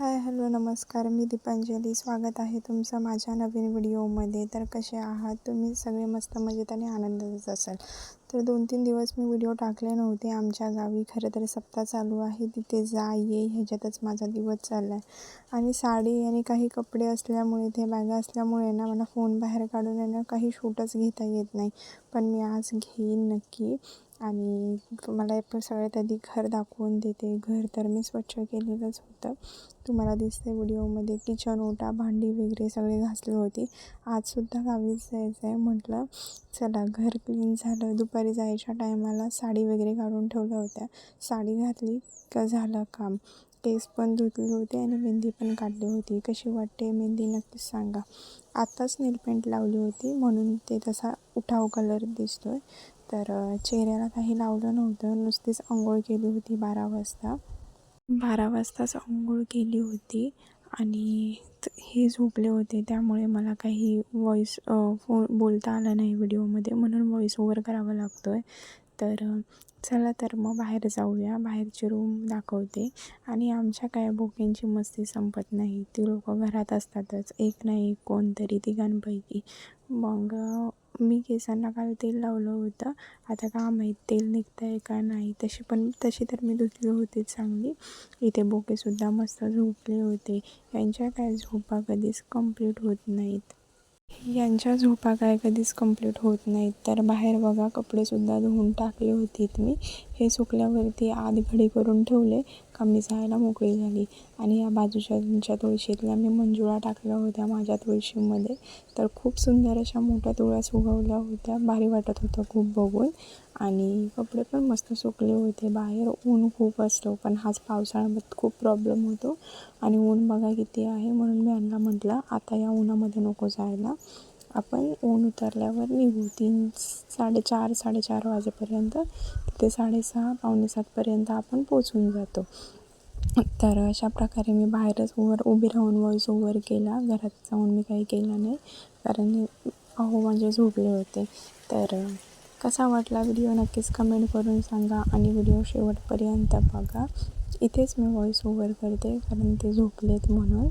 Hi hello नमस्कार. मी दीपांजली. स्वागत आहे तुमचं माझ्या नवीन व्हिडिओमध्ये. तर कसे आहात? तुम्ही सगळे मस्त मजेत आणि आनंदातच असाल. तर दोन तीन दिवस मी व्हिडिओ टाकले नव्हते. आमच्या गावी खरं तर सप्ताह चालू आहे. तिथे जा ये ह्याच्यातच माझा दिवस चालला आहे आणि साडी आणि काही कपडे असल्यामुळे ते बॅगा असल्यामुळे ना मला फोन बाहेर काढून येणं ना काही शूटच घेता येत नाही. पण मी आज घेईन नक्की. आणि मला पण सगळ्यात आधी घर दाखवून देते. घर तर मी स्वच्छ केलेलंच होतं. तुम्हाला दिसते व्हिडिओमध्ये किचन ओटा भांडी वगैरे सगळे घासले होते. आजसुद्धा गावीच जायचं आहे म्हटलं. चला घर क्लीन झालं. दुपारी जायच्या टायमाला साडी वगैरे काढून ठेवल्या होत्या. साडी घातली का झालं काम. केस पण धुतले होते आणि मेहंदी पण काढली होती. कशी वाटते मेहंदी नक्कीच सांगा. आत्ताच नेलपेंट लावली होती म्हणून ते तसा उठाव कलर दिसतो आहे तर चेहऱ्याला काही लावलं नव्हतं. नुसतीच आंघोळ केली होती बारा वाजता. बारा वाजताच आंघोळ केली होती आणि हे झोपले होते त्यामुळे मला काही व्हॉईस फो बोलता आला नाही व्हिडिओमध्ये म्हणून व्हॉईस ओवर करावा लागतो आहे तर चला तर मग बाहेर जाऊया. बाहेरची रूम दाखवते. आणि आमच्या काय बोकेंची मस्ती संपत नाही. ती लोकं घरात असतातच. एक ना एक कोणतरी तिघांपैकी. मग मी केसांना काल तेल लावलं होतं. आता का माहीत तेल निघतं आहे का नाही? तशी पण तशी तर मी धुतली होती चांगली. इथे बोकेसुद्धा मस्त झोपले होते. यांच्या काय झोपा कधीच कंप्लीट होत नाहीत. यांच्या झोपा काय कधीच कंप्लीट होत नाहीत. तर बाहेर बघा कपडेसुद्धा धुवून टाकले होते मी. हे सुकल्यावरती आत घडी करून ठेवले. का मी जायला मोकळी झाली. आणि या बाजूच्या तुळशीतल्या मी मंजुळा टाकल्या होत्या माझ्या तुळशीमध्ये. तर खूप सुंदर अशा मोठ्या तुळ्या उगवल्या होत्या. भारी वाटत होतं खूप बघून. आणि कपडे पण मस्त सुकले होते बाहेर. ऊन खूप असतो पण हाच पावसाळ्यामध्ये खूप प्रॉब्लेम होतो. आणि ऊन बघा किती आहे म्हणून मी यांना म्हटलं आता या उन्हामध्ये नको जायला. आपण ऊन उतरल्यावर निघू. तीन साडेचार साडेचार वाजेपर्यंत तिथे साडेसहा पावणे सातपर्यंत आपण पोचून जातो. तर अशा प्रकारे मी बाहेरच ओवर उभी राहून वॉईस ओवर केला. घरात जाऊन मी काही केला नाही कारण अहो माझे झोपले होते. तर कसा वाटला व्हिडिओ नक्कीच कमेंट करून सांगा आणि व्हिडिओ शेवटपर्यंत बघा. इथेच मी व्हॉईस ओवर करते कारण ते झोपलेत म्हणून.